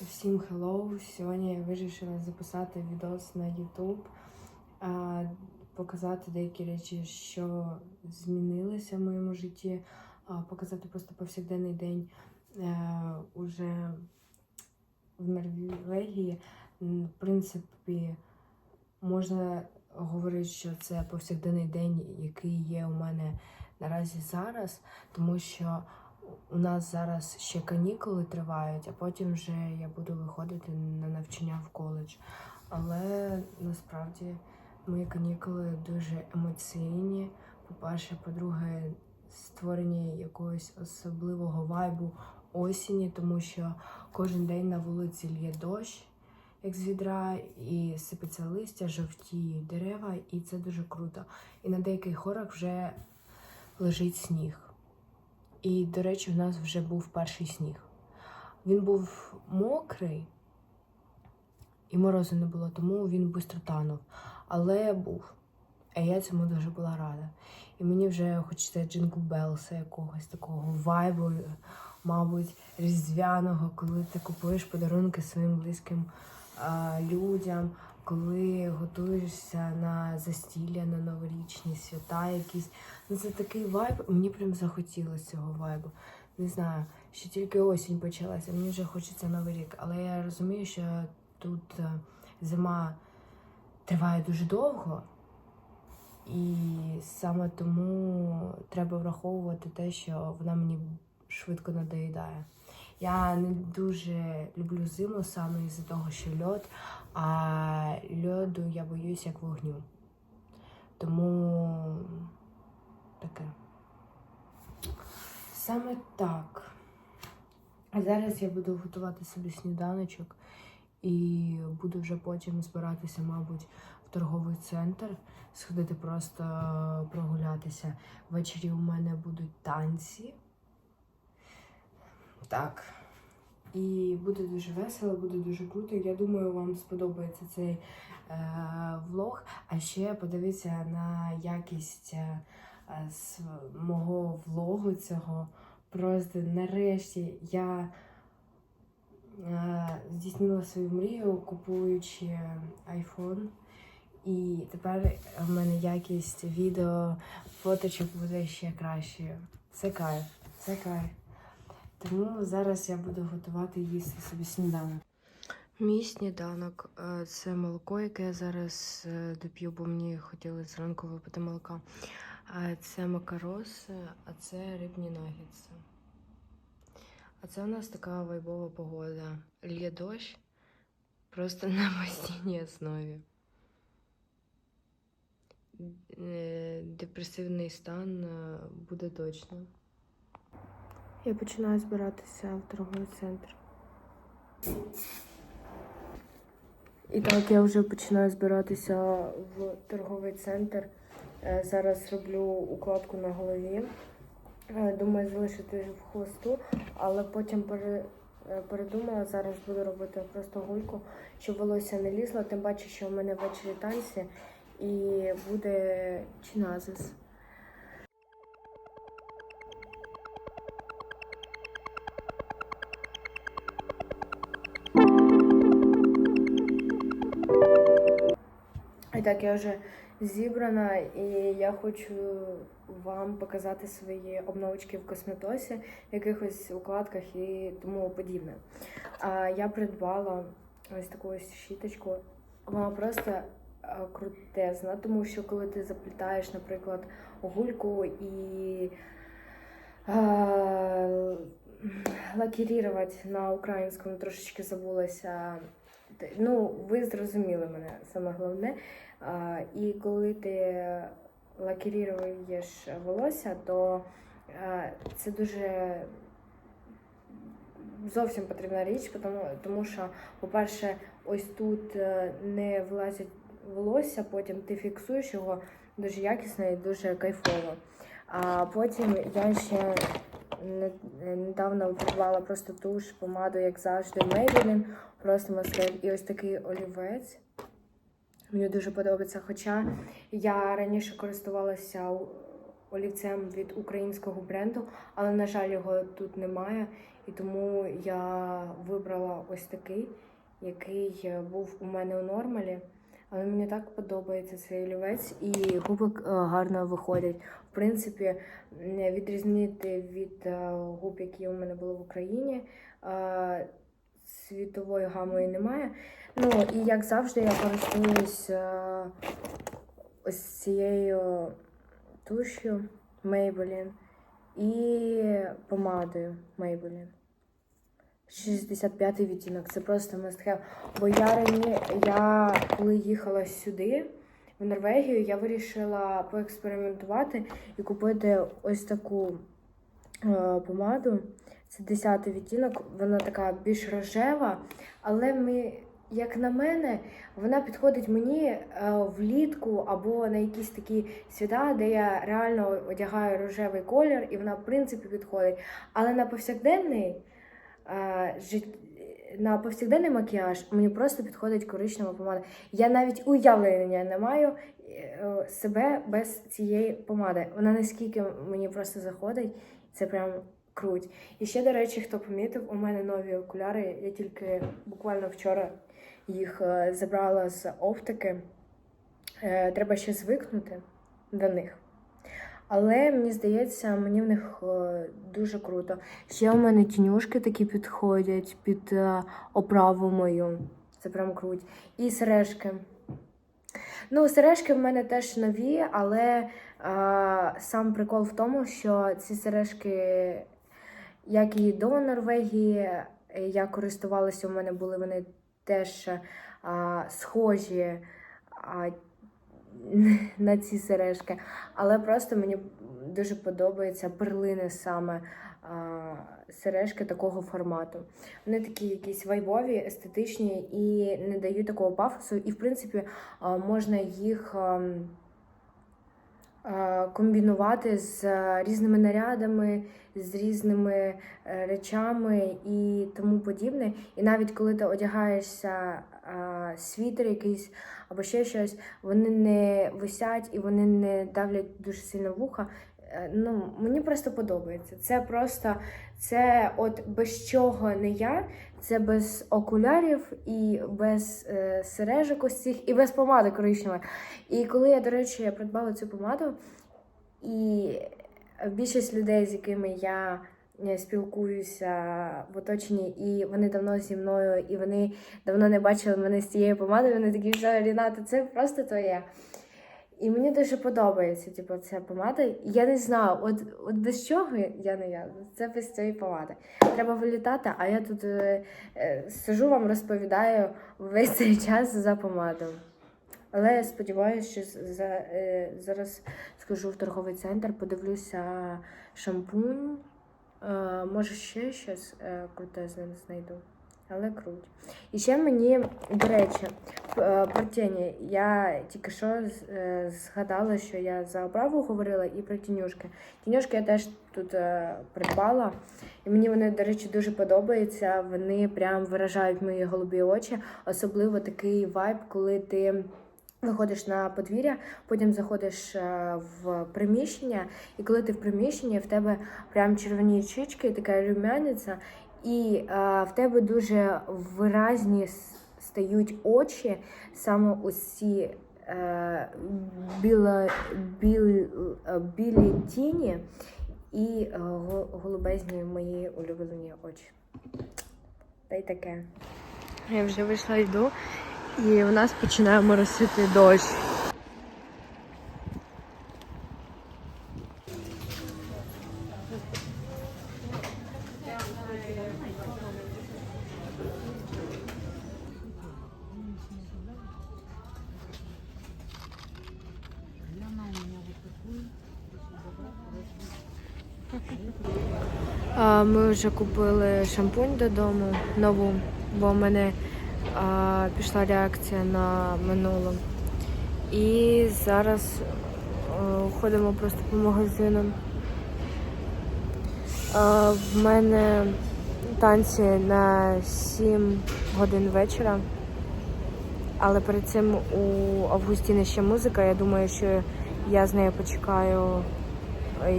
Всім hello! Сьогодні я вирішила записати відос на YouTube, показати деякі речі, що змінилися в моєму житті, показати просто повсякденний день е, уже в Норвегії. В принципі, можна говорити, що це повсякденний день, який є у мене наразі зараз, тому що у нас зараз ще канікули тривають, а потім вже я буду виходити на навчання в коледж. Але насправді мої канікули дуже емоційні. По-перше, по-друге, створення якогось особливого вайбу осені, тому що кожен день на вулиці лє дощ, як з відра, і сипеться листя, жовтіють дерева, і це дуже круто. І на деяких горах вже лежить сніг. І, до речі, в нас вже був перший сніг. Він був мокрий, і морозу не було, тому він швидко танув. Але був. А я цьому дуже була рада. І мені вже хочеться Джингл Белса якогось такого вайбу, мабуть, різдвяного, коли ти купуєш подарунки своїм близьким а, людям, коли готуєшся на застілля, на новорічні свята якісь. Ну, це такий вайб, мені прям захотілося цього вайбу. Не знаю, що тільки осінь почалася, мені вже хочеться новий рік. Але я розумію, що тут е, зима триває дуже довго, і саме тому треба враховувати те, що вона мені швидко надоїдає. Я не дуже люблю зиму саме із-за того, що льод, а льоду я боюсь як вогню. Тому таке. Саме так. А зараз я буду готувати собі сніданочок і буду вже потім збиратися, мабуть, в торговий центр, сходити просто прогулятися. Ввечері у мене будуть танці. Так. І буде дуже весело, буде дуже круто. Я думаю, вам сподобається цей е, влог. А ще подивіться на якість е, з мого влогу цього. Просто нарешті я е, здійснила свою мрію, купуючи iPhone. І тепер в мене якість відео, фоточок буде ще кращою. Це кайф, це кайф. Тому зараз я буду готувати їсти собі сніданок. Мій сніданок е, це молоко, яке я зараз е, доп'ю, бо мені хотілося зранку випити молока. Це макароси, а це рибні нагідси. А це у нас така вайбова погода. Лє дощ просто на постійній основі. Е, Депресивний стан буде точно. Я починаю збиратися в торговий центр. І так, я вже починаю збиратися в торговий центр. Е, Зараз роблю укладку на голові. Е, Думаю, залишити в хвосту, але потім е, передумала, зараз буду робити просто гульку, щоб волосся не лізло, тим паче, що в мене ввечері танці і буде чиназис. Так, я вже зібрана, і я хочу вам показати свої обновочки в косметосі, в якихось укладках і тому подібне. А я придбала ось таку ось щіточку. Вона просто крутезна, тому що коли ти заплітаєш, наприклад, гульку і а, лакірувати на українському трошечки забулася. Ну, ви зрозуміли мене саме головне. І коли ти лакіріруєш волосся, то це дуже зовсім потрібна річ, тому, що, по-перше, ось тут е, не вилазить волосся, потім ти фіксуєш його дуже якісно і дуже кайфово. А потім я ще не- недавно придбала просто туш, помаду, як завжди, Maybelline, просто маскель і ось такий олівець. Мені дуже подобається. Хоча я раніше користувалася олівцем від українського бренду, але, на жаль, його тут немає. І тому я вибрала ось такий, який був у мене у нормалі. Але мені так подобається цей олівець, і губи е, гарно виходять. В принципі, відрізнити від е, губ, які у мене були в Україні, е, світової гамої немає. Ну і як завжди, я користуюсь е, ось цією туш'ю Maybelline і помадою Maybelline. 65-й відтінок, це просто must have. Бо я рані, я коли їхала сюди, в Норвегію, я вирішила поекспериментувати і купити ось таку е, помаду. Це 10-й відтінок, вона така більш рожева, але ми, як на мене, вона підходить мені е, влітку або на якісь такі свята, де я реально одягаю рожевий колір, і вона в принципі підходить. Але на повсякденний е, на повсякденний макіяж мені просто підходить коричнева помада. Я навіть уявлення не маю е, себе без цієї помади. Вона наскільки мені просто заходить, це прям круть. І ще, до речі, хто помітив, у мене нові окуляри. Я тільки буквально вчора їх е, забрала з оптики. Е, Треба ще звикнути до них. Але мені здається, мені в них е, дуже круто. Ще у мене тінюшки такі підходять під оправу мою. Це прям круть. І сережки. Ну, сережки в мене теж нові, але е, сам прикол в тому, що ці сережки, як і до Норвегії, е, я користувалася, у мене були вони теж е, схожі а, на ці сережки. Але просто мені дуже подобаються перлини саме а, сережки такого формату. Вони такі якісь вайбові, естетичні і не дають такого пафосу. І, в принципі, а, можна їх. а, Комбінувати з е, різними нарядами, з різними е, речами і тому подібне. І навіть коли ти одягаєшся світер якийсь або ще щось, вони не висять і вони не давлять дуже сильно вуха. Е, Ну, мені просто подобається. Це просто це от без чого не я, це без окулярів і без е, сережок ось цих, і без помади коричневої. І коли я, до речі, я придбала цю помаду, і більшість людей, з якими я е, спілкуюся в оточенні, і вони давно зі мною, і вони давно не бачили мене з цією помадою, вони такі, що Ріната, це просто твоє. І мені дуже подобається, типу, ця помада. Я не знаю, от, от без чого я не я. Це без цієї помади. Треба вилітати, а я тут е, е, сижу вам розповідаю весь цей час за помаду. Але я сподіваюся, що за, е, зараз схожу в торговий центр, подивлюся шампунь. Е, може, ще щось е, круте з ним знайду. Але круть. І ще мені, до речі, е, про тіні. Я тільки що е, згадала, що я за оправу говорила і про тінюшки. Тінюшки я теж тут е, придбала. І мені вони, до речі, дуже подобаються. Вони прям виражають мої голубі очі. Особливо такий вайб, коли ти. Виходиш на подвір'я, потім заходиш в приміщення, і коли ти в приміщенні, в тебе прям червоні щічки, така румяниця, і е, в тебе дуже виразні стають очі, саме усі е, біла, біл, е, білі тіні і е, голубезні мої улюблені очі. Та й таке. Я вже вийшла йду, і в нас починає моросити дощ. А, Ми вже купили шампунь додому нову, бо в мене а, пішла реакція на минулу. І зараз а, ходимо просто по магазинам. А, в мене танці на 7 годин вечора. Але перед цим у Августіни ще музика. Я думаю, що я з нею почекаю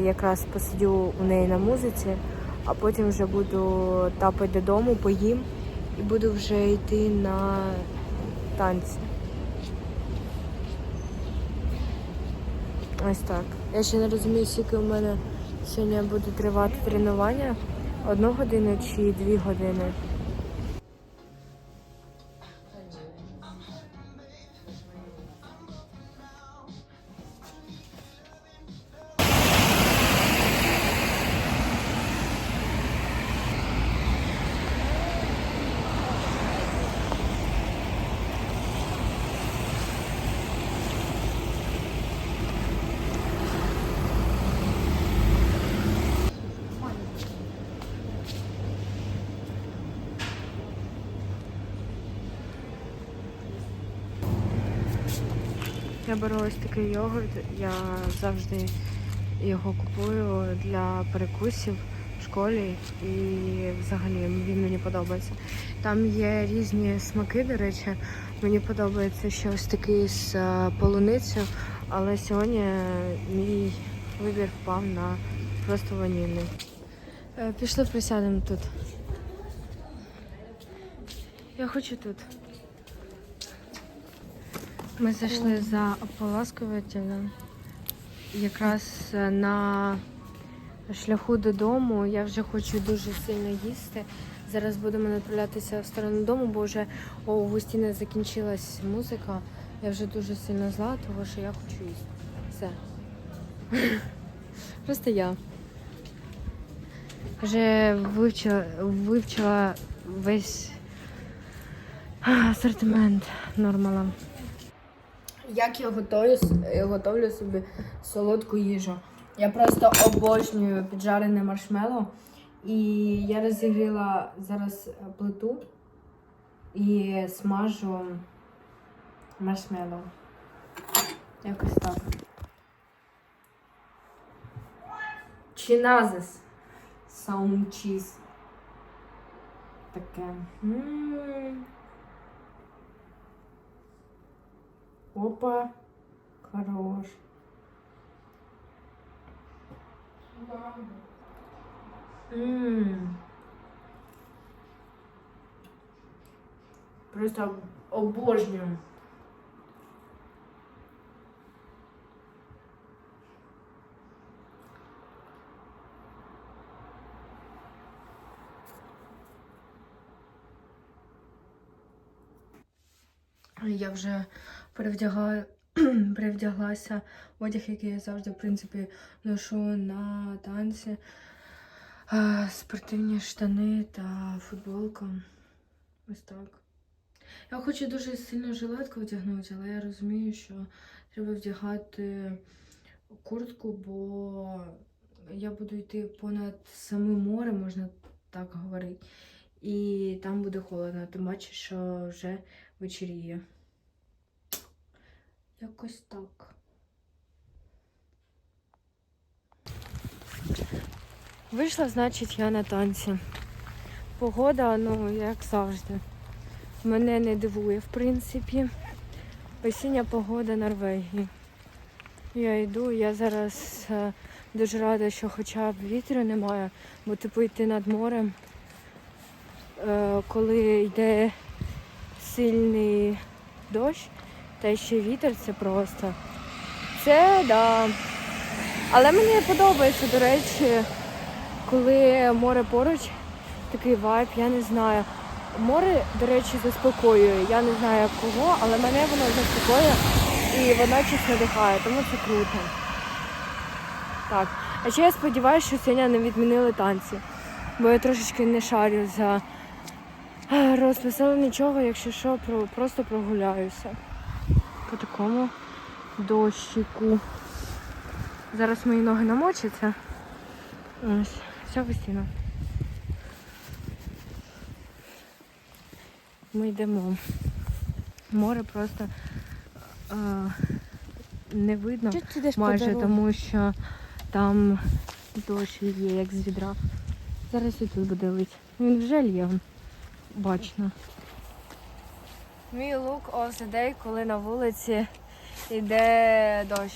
якраз посидю у неї на музиці, а потім вже буду тапати додому, поїм і буду вже йти на танці. Ось так. Я ще не розумію, скільки у мене сьогодні буде тривати тренування. Одну годину чи дві години. Беру ось такий йогурт. Я завжди його купую для перекусів в школі і взагалі він мені подобається. Там є різні смаки, до речі. Мені подобається ще ось такий з е, полуницею, але сьогодні мій вибір впав на просто ванільний. Е, Пішли присядемо тут. Я хочу тут. Ми зайшли за ополаскувателем. Якраз е, на шляху додому я вже хочу дуже сильно їсти. Зараз будемо направлятися в сторону дому, бо вже у Густіни закінчилась музика. Я вже дуже сильно зла, тому що я хочу їсти. Все. Просто я. Вже вивчила, вивчила весь асортимент нормала. Як я готую, готовлю собі солодку їжу. Я просто обожнюю піджарене маршмело. І я розігріла зараз плиту і смажу маршмело. Якось так. Чиназис. Саум чіз. Таке. М. Опа. Хорош. Просто об- обожнюю. Я вже перевдягаю, перевдяглася одяг, який я завжди, в принципі, ношу на танці. Спортивні штани та футболка. Ось так. Я хочу дуже сильно жилетку вдягнути, але я розумію, що треба вдягати куртку, бо я буду йти понад самим морем, можна так говорити. І там буде холодно, тим паче, що вже вечеріє. Якось так. Вийшла, значить, я на танці. Погода, ну, як завжди. Мене не дивує, в принципі. Осіння погода Норвегії. Я йду, я зараз е, дуже рада, що хоча б вітру немає, бо типу йти над морем, е, коли йде сильний дощ, та ще вітер, це просто. Це да. Але мені подобається, до речі, коли море поруч, такий вайб, я не знаю. Море, до речі, заспокоює. Я не знаю кого, але мене воно заспокоює і водночас надихає, тому це круто. Так. А ще я сподіваюся, що сьогодні не відмінили танці. Бо я трошечки не шарю за розпис, але нічого, якщо що, просто прогуляюся. По такому дощику. Зараз мої ноги намочаться. Ось, все постійно. Ми йдемо. Море просто е, не видно майже, тому що там дощ є, як з відра. Зараз і тут буде лить. Він вже лє. Бачно. Мій лук of the day, коли на вулиці йде дощ.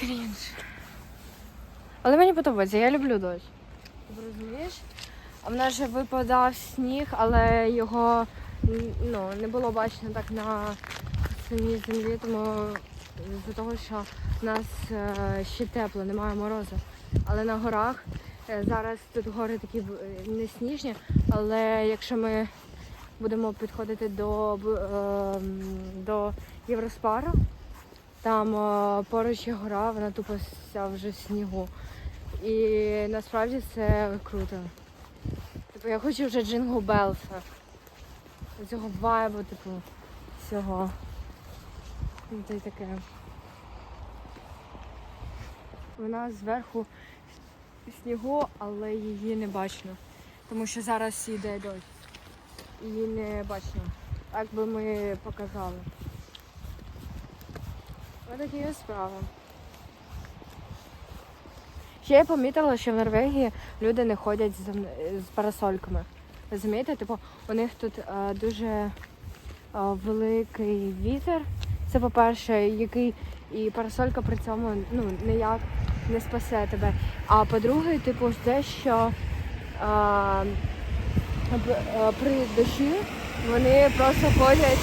крінж. Але мені подобається, я люблю дощ. Ти розумієш? А в нас же випадав сніг, але його ну, не було бачно так на самій землі, тому з-за того, що в нас е, ще тепло, немає морозу. Але на горах зараз тут гори такі е, не сніжні, але якщо ми будемо підходити до, б- е, м, до Євроспару, там е, поруч є гора, вона тупо вся вже в снігу. І насправді це круто. Типу, я хочу вже Джингл Белса. Цього вайбу, типу, всього. Ну, та й таке. Вона зверху снігу, але її не бачно. Тому що зараз йде дощ. Її не бачно. Так би ми показали. Ось такі є справи. Ще я помітила, що в Норвегії люди не ходять з, з парасольками. Розумієте? Типу, у них тут е, дуже е, великий вітер. Це по-перше, який і парасолька при цьому ну, ніяк не спасе тебе. А по-друге, типу, те, що е, при дощі вони просто ходять,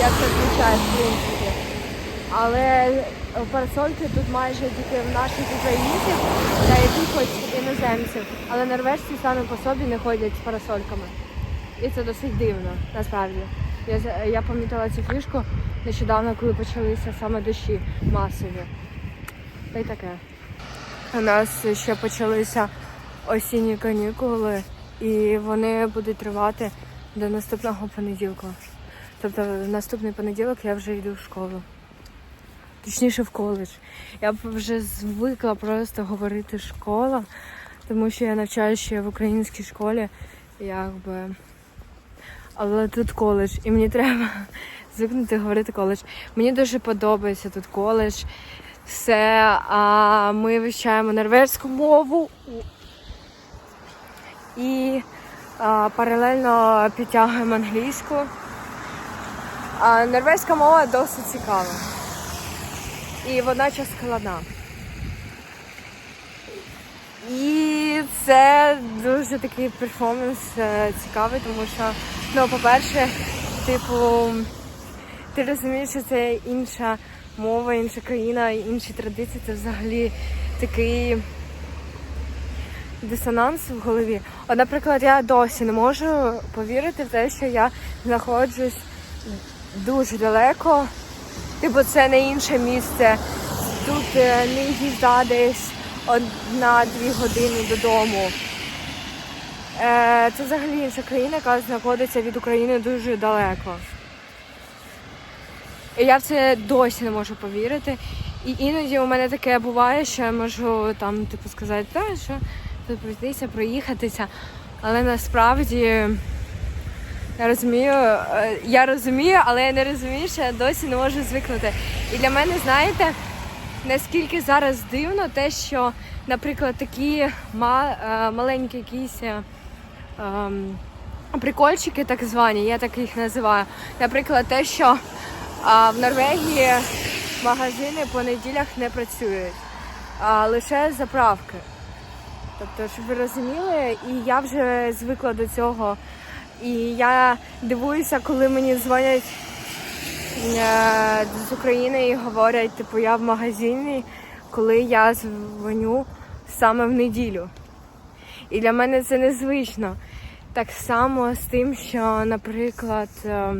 як зазвичай, в принципі. Але парасольки тут майже тільки в наших українців та якихось іноземців. Але норвежці самі по собі не ходять з парасольками. І це досить дивно, насправді. Я, я помітила цю фішку нещодавно, коли почалися саме дощі масові. Та й таке. У нас ще почалися осінні канікули, і вони будуть тривати до наступного понеділка. Тобто наступний понеділок я вже йду в школу. Точніше в коледж. Я б вже звикла просто говорити школа, тому що я навчаюся ще в українській школі, якби. Але тут коледж, і мені треба звикнути говорити коледж. Мені дуже подобається тут коледж. Все, а ми вивчаємо норвезьку мову і а, паралельно підтягуємо англійську. А норвезька мова досить цікава. І водночас складна. І це дуже такий перформанс е, цікавий, тому що, ну, по-перше, типу, ти розумієш, що це інша мова, інша країна, інші традиції. Це взагалі такий дисонанс в голові. От, наприклад, я досі не можу повірити в те, що я знаходжусь дуже далеко. Типу, це не інше місце. Тут е, не їзда десь одна-дві години додому. Е, Це взагалі інша країна, яка знаходиться від України дуже далеко. Я в це досі не можу повірити. І іноді у мене таке буває, що я можу там, типу, сказати, та що тут пройтися, проїхатися. Але насправді я розумію, е, я розумію, але я не розумію, що я досі не можу звикнути. І для мене, знаєте, наскільки зараз дивно те, що, наприклад, такі е, маленькі якісь е, ем, прикольчики, так звані, я так їх називаю. Наприклад, те, що а, в Норвегії магазини по неділях не працюють, а лише заправки. Тобто, щоб ви розуміли, і я вже звикла до цього. І я дивуюся, коли мені дзвонять е, з України і говорять, типу, я в магазині, коли я дзвоню саме в неділю. І для мене це незвично. Так само з тим, що, наприклад, е,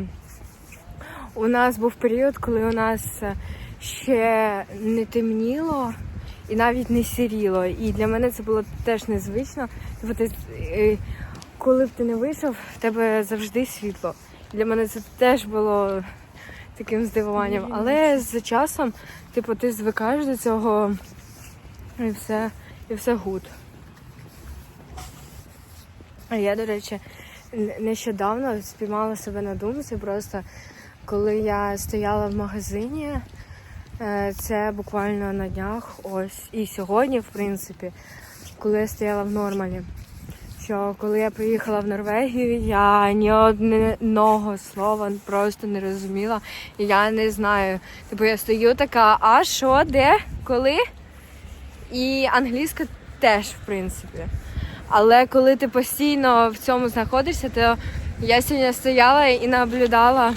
у нас був період, коли у нас е, ще не темніло і навіть не сіріло. І для мене це було теж незвично. Тобто, ти, е, коли б ти не вийшов, в тебе завжди світло. Для мене це теж було таким здивуванням. Але з часом, типу, ти звикаєш до цього і все, і все гуд. А я, до речі, нещодавно спіймала себе на думці, просто коли я стояла в магазині, е, це буквально на днях, ось, і сьогодні, в принципі, коли я стояла в нормалі, що коли я приїхала в Норвегію, я ні одного слова просто не розуміла. Я не знаю. Типу я стою така, а що, де, коли? І англійська теж, в принципі. Але коли ти постійно в цьому знаходишся, то я сьогодні стояла і наблюдала,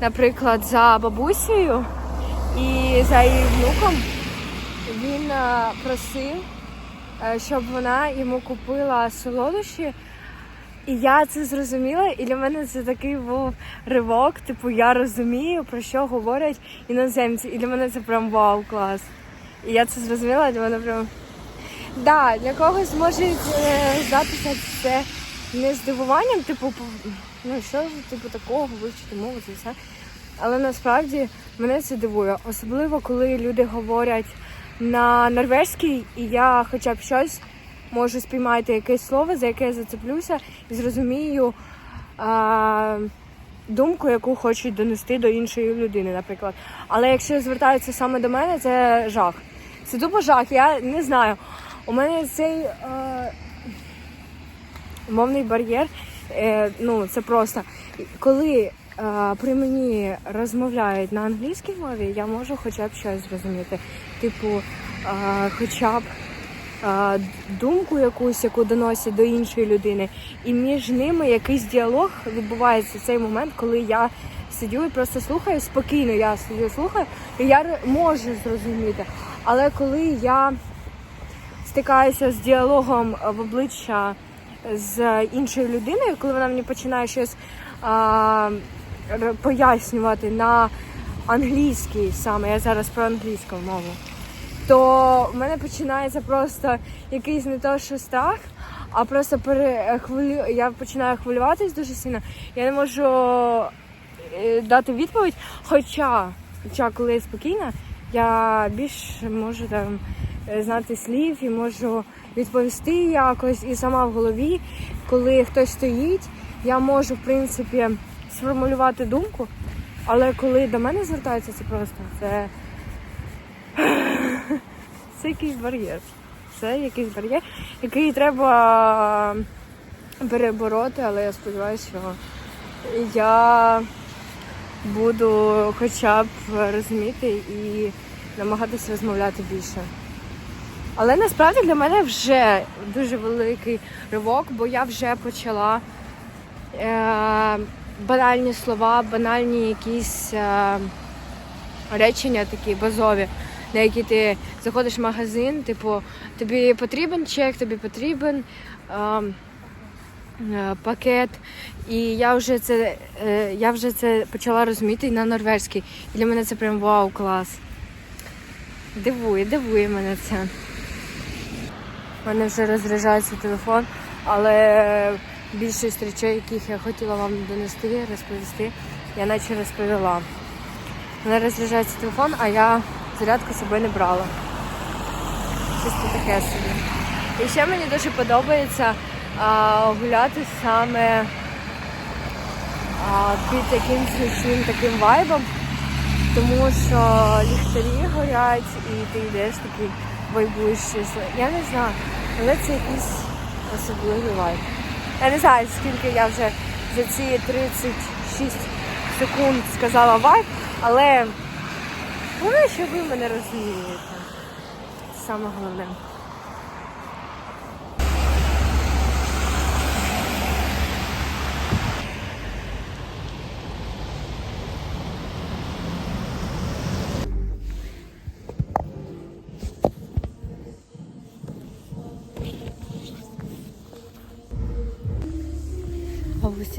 наприклад, за бабусею і за її внуком. Він е, просив, е, щоб вона йому купила солодощі. І я це зрозуміла, і для мене це такий був ривок. Типу, я розумію, про що говорять іноземці. І для мене це прям вау, клас. І я це зрозуміла, для мене прям. Да, для когось може е, здатися це не здивуванням, типу, ну що ж, типу такого, вивчити мову, це все. Але насправді мене це дивує, особливо коли люди говорять на норвезькій, і я хоча б щось можу спіймати якесь слово, за яке я зацеплюся, і зрозумію а, думку, яку хочуть донести до іншої людини, наприклад. Але якщо звертаються саме до мене, це жах. Це тупо жах. Я не знаю. У мене цей е, мовний бар'єр. Е, ну, це просто коли е, при мені розмовляють на англійській мові, я можу хоча б щось зрозуміти. Типу, е, хоча б е, думку якусь, яку доносять до іншої людини, і між ними якийсь діалог відбувається в цей момент, коли я сидю і просто слухаю спокійно. Я сидю, слухаю, і я можу зрозуміти. Але коли я стикаюся з діалогом в обличчя з іншою людиною, коли вона мені починає щось а, пояснювати на англійській саме, я зараз про англійську мову, то в мене починається просто якийсь не то, що страх, а просто перехвилю... я починаю хвилюватись дуже сильно. Я не можу е, дати відповідь. Хоча, хоча коли я спокійна, я більш можу там знати слів і можу відповісти якось. І сама в голові, коли хтось стоїть, я можу в принципі сформулювати думку. Але коли до мене звертаються, це просто це, це якийсь бар'єр. Це якийсь бар'єр, який треба перебороти, але я сподіваюся, що я буду хоча б розуміти і намагатися розмовляти більше. Але насправді для мене вже дуже великий ривок, бо я вже почала е, банальні слова, банальні якісь е, речення такі базові, на які ти заходиш в магазин, типу, тобі потрібен чек, тобі потрібен. Е, е, Пакет, і я вже це е, я вже це почала розуміти на норвезькій. І для мене це прям вау, клас. Дивує, дивує мене це. У мене вже розряджається телефон, але більшість речей, яких я хотіла вам донести, розповісти, я наче розповіла. У мене розряджається телефон, а я зарядку з собою не брала. Чисто таке собі. І ще мені дуже подобається а, гуляти саме а, під таким смішним таким вайбом, тому що ліхтарі горять і ти йдеш такий вайбуєш щось. Я не знаю, але це якийсь особливий вайб. Я не знаю, скільки я вже за ці 36 секунд сказала вайб, але головне, що ви мене розумієте. Саме головне.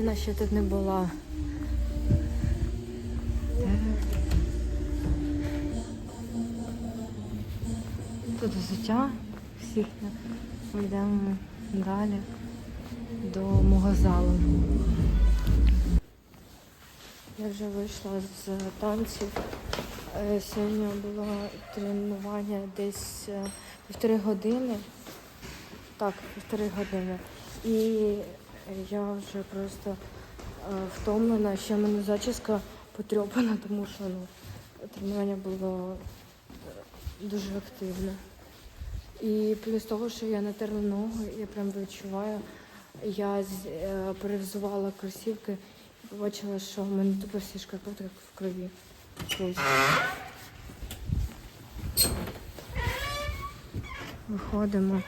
Августіна ще тут не була. Тут взуття всіх. Ми йдемо далі до мого залу. Я вже вийшла з танців. Е, Сьогодні було тренування десь е, півтори години. Так, півтори години. І я вже просто е, втомлена, ще в мене зачіска потрьопана, тому що ну, тренування було е, дуже активне. І плюс того, що я натерла ногу, я прям відчуваю я е, перевзувала кросівки і побачила, що в мене тупо всі шкарпетки в крові. Виходимо.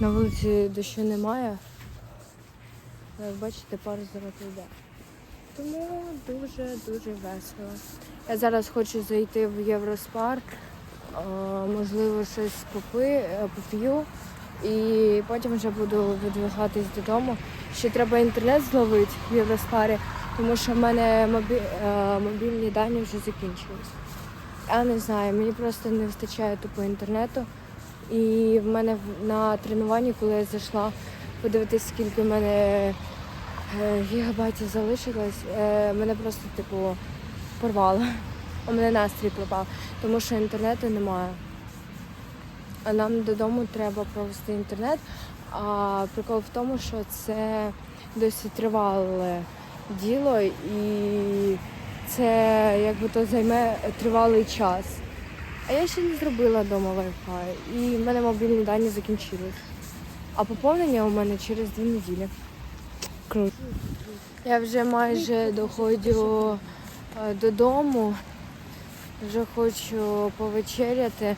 На вулиці дощу немає. Як бачите, пар зараз йде. Тому дуже-дуже весело. Я зараз хочу зайти в Євроспар, е, можливо, щось попи, е, поп'ю, і потім вже буду видвигатись додому. Ще треба інтернет зловити в Євроспарі, тому що в мене мобі... е, мобільні дані вже закінчились. Я не знаю, мені просто не вистачає тупо інтернету. І в мене на тренуванні, коли я зайшла подивитись, скільки в мене е, гігабайтів залишилось, е, мене просто типу порвало. У мене настрій пропав, тому що інтернету немає. А нам додому треба провести інтернет. А прикол в тому, що це досить тривале діло, і це якби то займе тривалий час. А я ще не зробила вдома Wi-Fi, і в мене мобільні дані закінчились. А поповнення у мене через дві неділі. Круто. Я вже майже доходжу е, додому, вже хочу повечеряти. Е,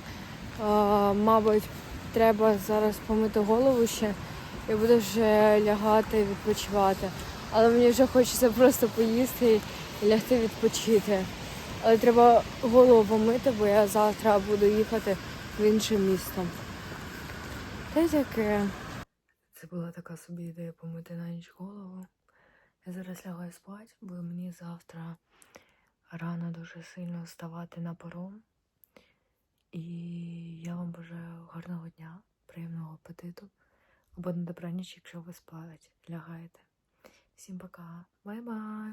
Мабуть, треба зараз помити голову ще і буду вже лягати відпочивати. Але мені вже хочеться просто поїсти і лягти відпочити. Але треба голову помити, бо я завтра буду їхати в інше місто. Та таке. Це була така собі ідея помити на ніч голову. Я зараз лягаю спати, бо мені завтра рано дуже сильно вставати на паром. І я вам бажаю гарного дня, приємного апетиту або на добраніч, якщо ви спалите, лягаєте. Всім пока, бай-бай!